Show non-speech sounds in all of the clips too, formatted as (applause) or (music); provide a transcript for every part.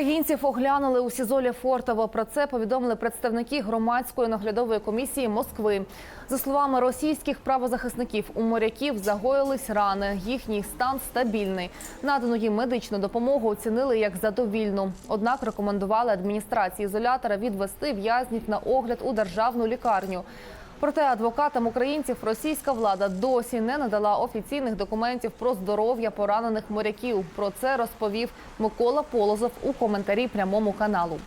Українців оглянули у СІЗО Лефортово. Про це повідомили представники громадської наглядової комісії Москви. За словами російських правозахисників, у моряків загоїлись рани. Їхній стан стабільний. Надану їм медичну допомогу оцінили як задовільну. Однак рекомендували адміністрації ізолятора відвести в'язнів на огляд у державну лікарню. Проте адвокатам українців російська влада досі не надала офіційних документів про здоров'я поранених моряків. Про це розповів Микола Полозов у коментарі прямому каналу.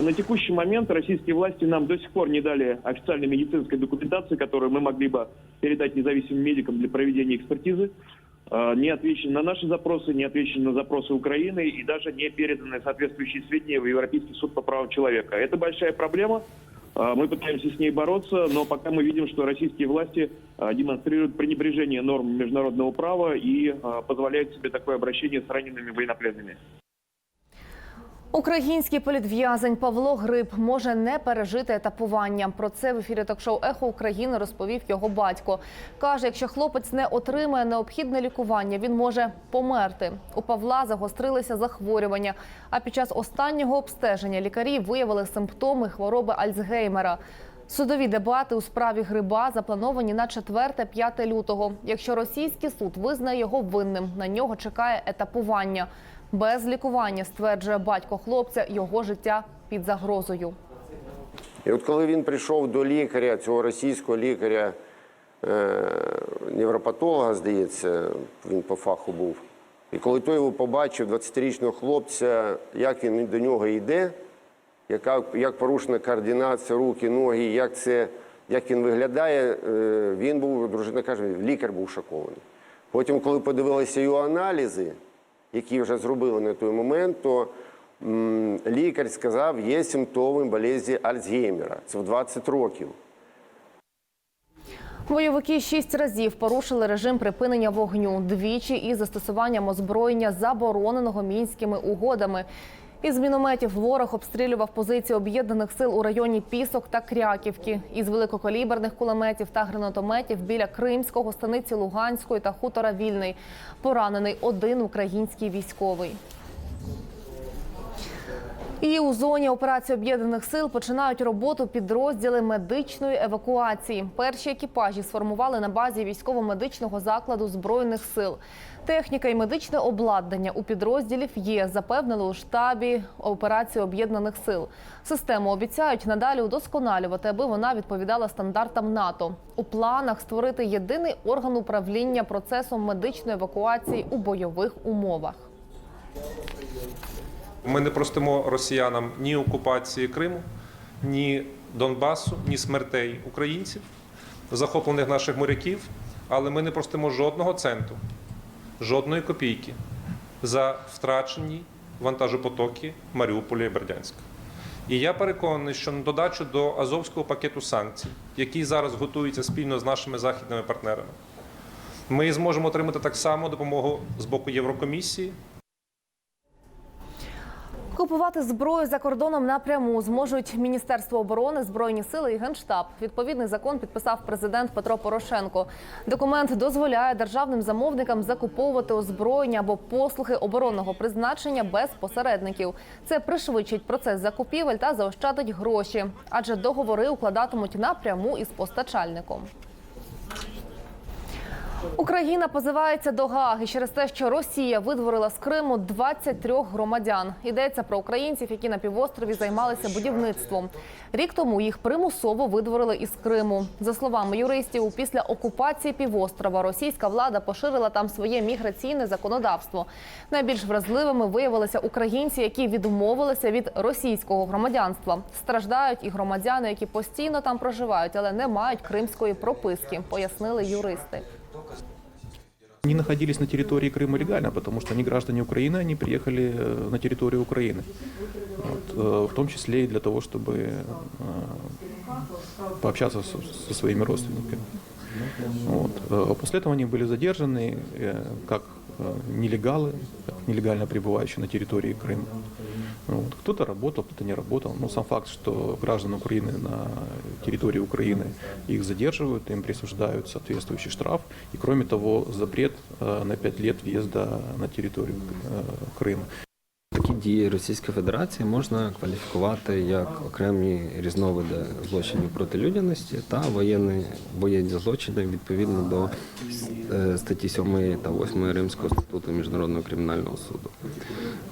На текущий момент российские власти нам до сих пор не дали официальной медицинской документации, которую мы могли бы передать независимым медикам для проведения экспертизы. Э, Не отвечены на наши запросы, не отвечены на запросы Украины и даже не переданы соответствующие сведения в Европейский суд по правам человека. Это большая проблема. Э, Мы пытаемся с ней бороться, но пока мы видим, что российские власти э, демонстрируют пренебрежение норм международного права и э, позволяют себе такое обращение с ранеными военнопленными. Український політв'язень Павло Гриб може не пережити етапування. Про це в ефірі ток-шоу Ехо України розповів його батько. Каже, якщо хлопець не отримає необхідне лікування, він може померти. У Павла загострилися захворювання. А під час останнього обстеження лікарі виявили симптоми хвороби Альцгеймера. Судові дебати у справі Гриба заплановані на 4-5 лютого. Якщо російський суд визнає його винним, на нього чекає етапування. Без лікування, стверджує батько хлопця, його життя під загрозою. І от коли він прийшов до лікаря, цього російського лікаря, е, невропатолога, здається, він по фаху був. І коли той його побачив, 20-річного хлопця, як він до нього йде, яка, як порушена координація, руки, ноги, як, це, як він виглядає, е, він був, дружина каже, лікар був шокований. Потім, коли подивилися його аналізи, які вже зробили на той момент, то лікар сказав, є симптоми болезні Альцгеймера. Це в 20 років. Бойовики шість разів порушили режим припинення вогню двічі із застосуванням озброєння, забороненого мінськими угодами. Із мінометів ворог обстрілював позиції об'єднаних сил у районі Пісок та Кряківки. Із великокаліберних кулеметів та гранатометів біля Кримського, станиці Луганської та хутора Вільний. Поранений один український військовий. І у зоні операції об'єднаних сил починають роботу підрозділи медичної евакуації. Перші екіпажі сформували на базі військово-медичного закладу збройних сил. Техніка і медичне обладнання у підрозділів є. Запевнили у штабі операції об'єднаних сил. Систему обіцяють надалі удосконалювати, аби вона відповідала стандартам НАТО. У планах створити єдиний орган управління процесом медичної евакуації у бойових умовах. Ми не простимо росіянам ні окупації Криму, ні Донбасу, ні смертей українців, захоплених наших моряків, але ми не простимо жодного центу, жодної копійки за втрачені вантажопотоки Маріуполя і Бердянська. І я переконаний, що на додачу до азовського пакету санкцій, який зараз готується спільно з нашими західними партнерами, ми зможемо отримати так само допомогу з боку Єврокомісії, Купувати зброю за кордоном напряму зможуть Міністерство оборони, збройні сили і генштаб. Відповідний закон підписав президент Петро Порошенко. Документ дозволяє державним замовникам закуповувати озброєння або послуги оборонного призначення без посередників. Це пришвидшить процес закупівель та заощадить гроші, адже договори укладатимуть напряму із постачальником. Україна позивається до Гааги через те, що Росія видворила з Криму 23 громадян. Йдеться про українців, які на півострові займалися будівництвом. Рік тому їх примусово видворили із Криму. За словами юристів, після окупації півострова російська влада поширила там своє міграційне законодавство. Найбільш вразливими виявилися українці, які відмовилися від російського громадянства. Страждають і громадяни, які постійно там проживають, але не мають кримської прописки, пояснили юристи. Они находились на территории Крыма легально, потому что они граждане Украины, они приехали э, на территорию Украины. Вот, э, в том числе и для того, чтобы э, пообщаться со, со своими родственниками. Вот. Э, После этого они были задержаны э, как э, нелегалы, как нелегально пребывающие на территории Крыма. Вот. Кто-то работал, кто-то не работал. Но сам факт, что граждан Украины на территории Украины их задерживают, им присуждают соответствующий штраф. И кроме того, запрет э, на 5 лет въезда на территорию э, Крыма. Дії Російської Федерації можна кваліфікувати як окремі різновиди злочинів проти людяності та воєнні, воєнні злочини відповідно до е, статті 7 та 8 Римського статуту Міжнародного кримінального суду.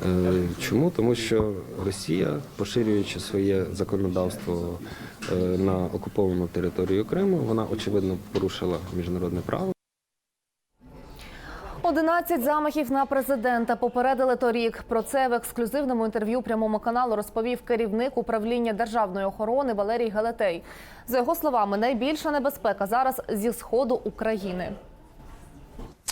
Е, Чому? Тому що Росія, поширюючи своє законодавство е, на окуповану територію Криму, вона очевидно порушила міжнародне право. 11 замахів на президента попередили торік. Про це в ексклюзивному інтерв'ю прямому каналу розповів керівник управління державної охорони Валерій Галетей. За його словами, найбільша небезпека зараз зі сходу України.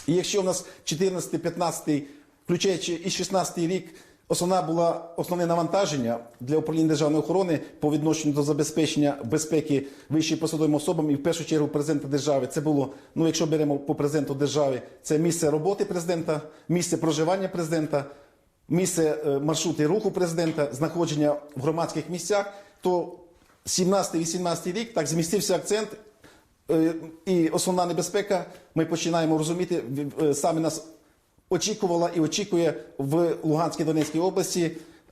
Якщо в нас 14, 15, включаючи і 16 рік, основна була основне навантаження для управління державної охорони по відношенню до забезпечення безпеки вищим посадовим особам і в першу чергу президента держави. Це було, ну якщо беремо по президенту держави, це місце роботи президента, місце проживання президента, місце е, маршрути руху президента, знаходження в громадських місцях. То 17-18 рік так змістився акцент Е, І основна небезпека, ми починаємо розуміти, е, саме нас очікувала і очікує в Луганській Донецькій області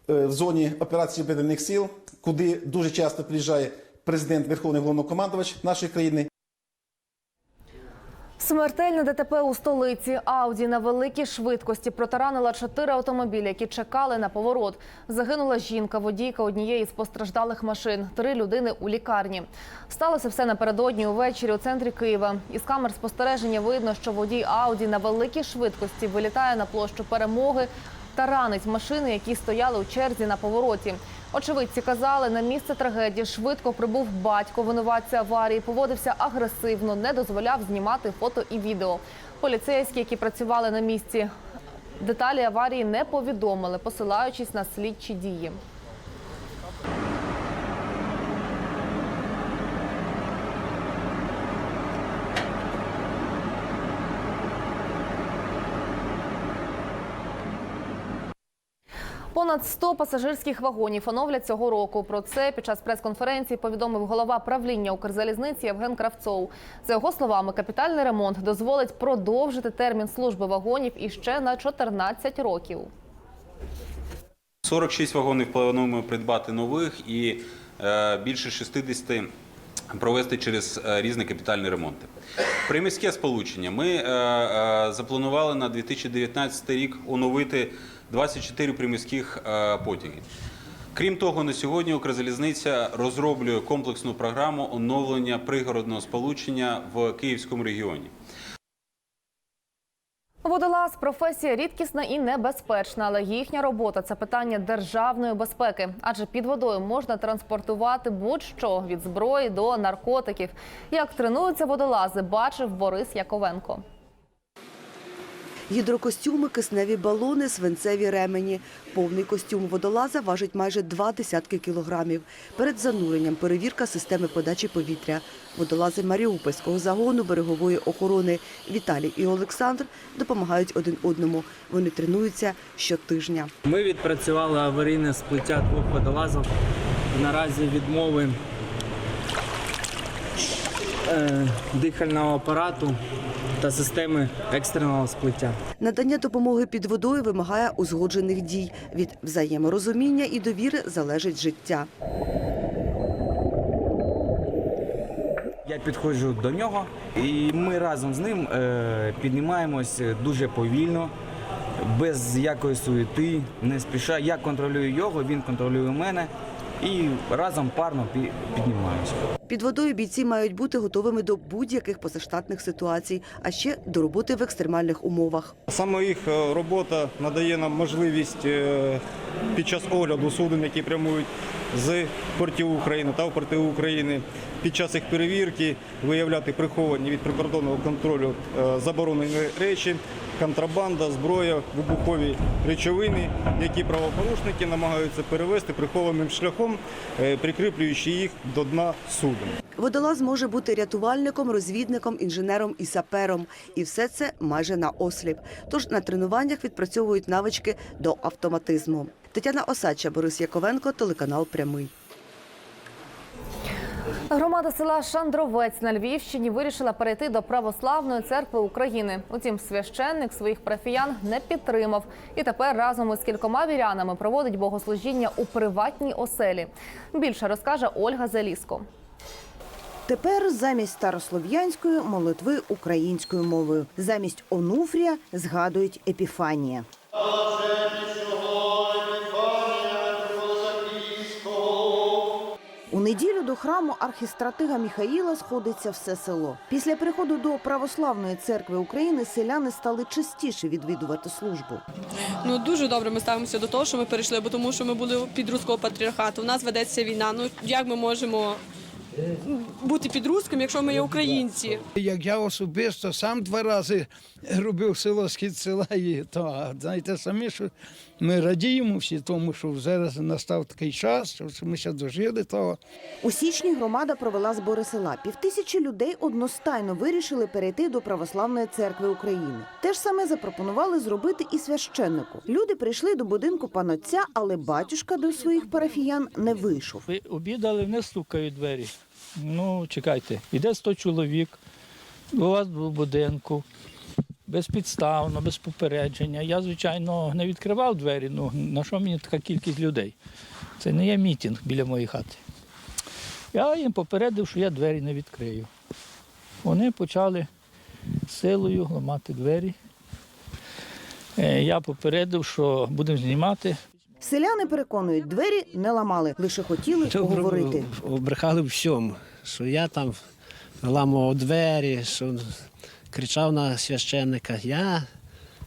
е, в зоні операції об'єднаних сил, куди дуже часто приїжджає президент Верховний Головнокомандувач нашої країни. Смертельне ДТП у столиці. Ауді на великій швидкості протаранила чотири автомобілі, які чекали на поворот. Загинула жінка, водійка однієї з постраждалих машин. Три людини у лікарні. Сталося все напередодні увечері у центрі Києва. Із камер спостереження видно, що водій Ауді на великій швидкості вилітає на площу перемоги та ранить машини, які стояли у черзі на повороті. Очевидці казали, на місце трагедії швидко прибув батько винуватця аварії, поводився агресивно, не дозволяв знімати фото і відео. Поліцейські, які працювали на місці, деталі аварії не повідомили, посилаючись на слідчі дії. Понад 100 пасажирських вагонів оновлять цього року. Про це під час прес-конференції повідомив голова правління Укрзалізниці Євген Кравцов. За його словами, капітальний ремонт дозволить продовжити термін служби вагонів іще на 14 років. 46 вагонів плануємо придбати нових і е, більше 60 провести через е, різні капітальні ремонти. Приміське сполучення ми е, запланували на 2019 рік оновити 24 приміських е, потяги. Крім того, на сьогодні Укрзалізниця розроблює комплексну програму оновлення пригородного сполучення в Київському регіоні. Водолаз професія рідкісна і небезпечна, але їхня робота це питання державної безпеки. Адже під водою можна транспортувати будь-що від зброї до наркотиків. Як тренуються водолази, бачив Борис Яковенко. Гідрокостюми, кисневі балони, свинцеві ремені. Повний костюм водолаза важить майже два десятки кілограмів. Перед зануренням перевірка системи подачі повітря. Водолази Маріупольського загону берегової охорони Віталій і Олександр допомагають один одному. Вони тренуються щотижня. Ми відпрацювали аварійне сплиття двох водолазів. Наразі відмови дихального апарату та системи екстреного сплиття. Надання допомоги під водою вимагає узгоджених дій. Від взаєморозуміння і довіри залежить життя. Я підходжу до нього, і ми разом з ним е, піднімаємось дуже повільно, без якої суєти, не спіша. Я контролюю його, він контролює мене і разом парно пі- піднімаємося. Під водою бійці мають бути готовими до будь-яких позаштатних ситуацій, а ще до роботи в екстремальних умовах. Саме їх е, робота надає нам можливість е, під час огляду суден, які прямують з портів України та в порти України, під час їх перевірки виявляти приховані від прикордонного контролю е, заборонені речі, контрабанда, зброя, вибухові речовини, які правопорушники намагаються перевести прихованим шляхом, е, прикріплюючи їх до дна суден. Водолаз може бути рятувальником, розвідником, інженером і сапером. І все це майже на осліп. Тож на тренуваннях відпрацьовують навички до автоматизму. Тетяна Осадча, Борис Яковенко, телеканал Прямий. Громада села Шандровець на Львівщині вирішила перейти до православної церкви України. Утім, священник своїх парафіян не підтримав і тепер разом із кількома вірянами проводить богослужіння у приватній оселі. Більше розкаже Ольга Заліско. Тепер замість старослов'янської молитви українською мовою. Замість онуфрія згадують епіфанія. Неділю до храму архістратига Міхаїла сходиться все село. Після приходу до православної церкви України селяни стали частіше відвідувати службу. Ну дуже добре ми ставимося до того, що ми перейшли, бо тому що ми були під руського патріархату. У нас ведеться війна. Ну як ми можемо бути під руським, якщо ми є українці? Як я особисто сам два рази робив село схід села, і то знаєте самі, що ми радіємо всі тому, що зараз настав такий час, що ми ще дожили того. У січні громада провела збори села. Півтисячі людей одностайно вирішили перейти до православної церкви України. Те ж саме запропонували зробити і священнику. Люди прийшли до будинку панотця, але батюшка до своїх парафіян не вийшов. Ви обідали, не стукають двері. Ну, чекайте, іде 100 чоловік у вас в будинку, безпідставно, без попередження. Я, звичайно, не відкривав двері. Ну, на що мені така кількість людей? Це не є мітинг біля моєї хати. Я їм попередив, що я двері не відкрию. Вони почали силою ламати двері. Е, Я попередив, що будемо знімати. Селяни переконують, двері не ламали, лише хотіли поговорити. Обрехали всьому, що я там ламав двері, що кричав на священника. Я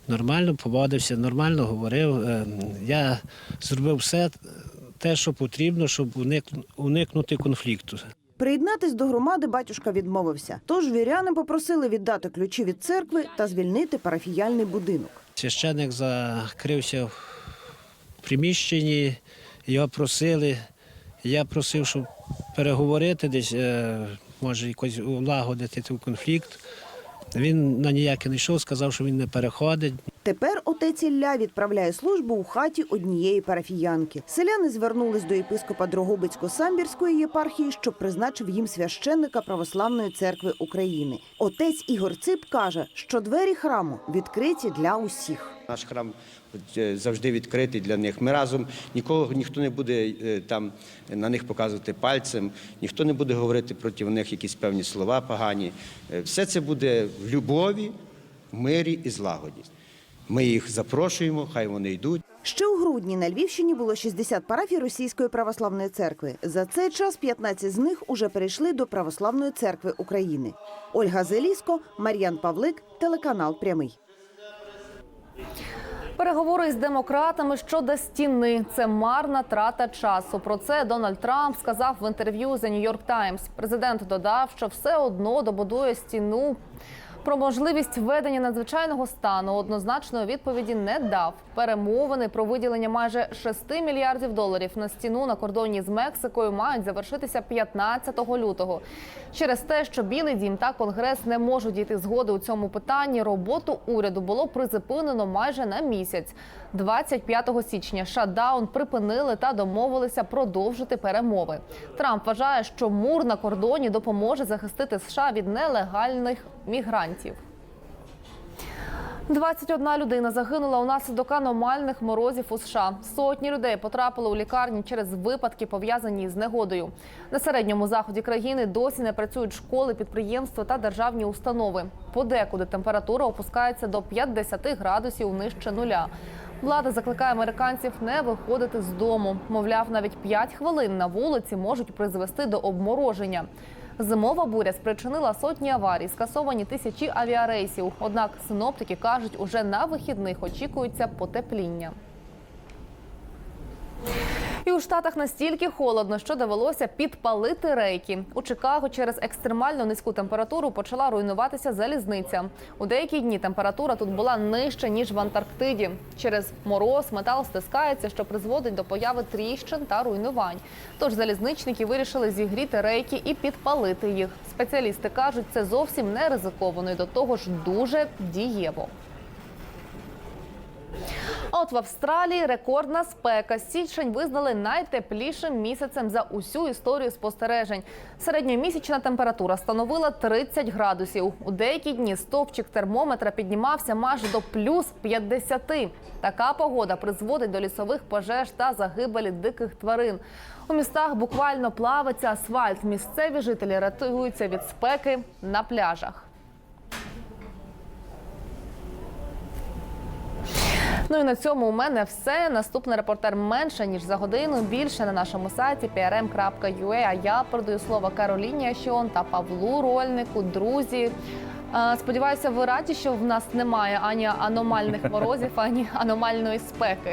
нормально поводився, нормально говорив. Е, Я зробив все те, що потрібно, щоб уникнути конфлікту. Приєднатись до громади батюшка відмовився. Тож віряни попросили віддати ключі від церкви та звільнити парафіяльний будинок. Священник закрився в приміщенні, його просили. Я просив, щоб переговорити десь, е, може, якось улагодити цей конфлікт. Він на ніяке не йшов, сказав, що він не переходить. Тепер отець Ілля відправляє службу у хаті однієї парафіянки. Селяни звернулись до єпископа Дрогобицько-Самбірської єпархії, щоб призначив їм священника Православної церкви України. Отець Ігор Цип каже, що двері храму відкриті для усіх. Наш храм завжди відкритий для них. Ми разом нікого ніхто не буде е, там на них показувати пальцем, ніхто не буде говорити проти них якісь певні слова погані. Е, Все це буде в любові, мирі і злагоді. Ми їх запрошуємо, хай вони йдуть. Ще у грудні на Львівщині було 60 парафій Російської православної церкви. За цей час 15 з них уже перейшли до Православної церкви України. Ольга Зеліско, Мар'ян Павлик, телеканал Прямий. Переговори з демократами щодо стіни це марна трата часу. Про це Дональд Трамп сказав в інтерв'ю The New York Times. Президент додав, що все одно добудує стіну. Про можливість введення надзвичайного стану однозначної відповіді не дав. Перемовини про виділення майже 6 мільярдів доларів на стіну на кордоні з Мексикою мають завершитися 15 лютого. Через те, що Білий Дім та Конгрес не можуть дійти згоди у цьому питанні, роботу уряду було призупинено майже на місяць. 25 січня шатдаун припинили та домовилися продовжити перемови. Трамп вважає, що мур на кордоні допоможе захистити США від нелегальних мігрантів. 21 людина загинула унаслідок аномальних морозів у США. Сотні людей потрапили у лікарні через випадки, пов'язані з негодою. На середньому заході країни досі не працюють школи, підприємства та державні установи. Подекуди температура опускається до 50 градусів нижче нуля. Влада закликає американців не виходити з дому. Мовляв, навіть 5 хвилин на вулиці можуть призвести до обмороження. Зимова буря спричинила сотні аварій, скасовані тисячі авіарейсів. Однак синоптики кажуть, уже на вихідних очікується потепління. І у штатах настільки холодно, що довелося підпалити рейки. У Чикаго через екстремально низьку температуру почала руйнуватися залізниця. У деякі дні температура тут була нижча ніж в Антарктиді. Через мороз метал стискається, що призводить до появи тріщин та руйнувань. Тож залізничники вирішили зігріти рейки і підпалити їх. Спеціалісти кажуть, це зовсім не ризиковано і до того ж дуже дієво. От в Австралії рекордна спека. Січень визнали найтеплішим місяцем за усю історію спостережень. Середньомісячна температура становила 30 градусів. У деякі дні стовпчик термометра піднімався майже до плюс 50. Така погода призводить до лісових пожеж та загибелі диких тварин. У містах буквально плавиться асфальт. Місцеві жителі рятуються від спеки на пляжах. Ну і на цьому у мене все. Наступний репортер менше ніж за годину. Більше на нашому сайті prm.ua. А я передаю слово Кароліні Ящон та Павлу Рольнику. Друзі. е, Сподіваюся, ви раді, що в нас немає ані аномальних морозів, (laughs) ані аномальної спеки.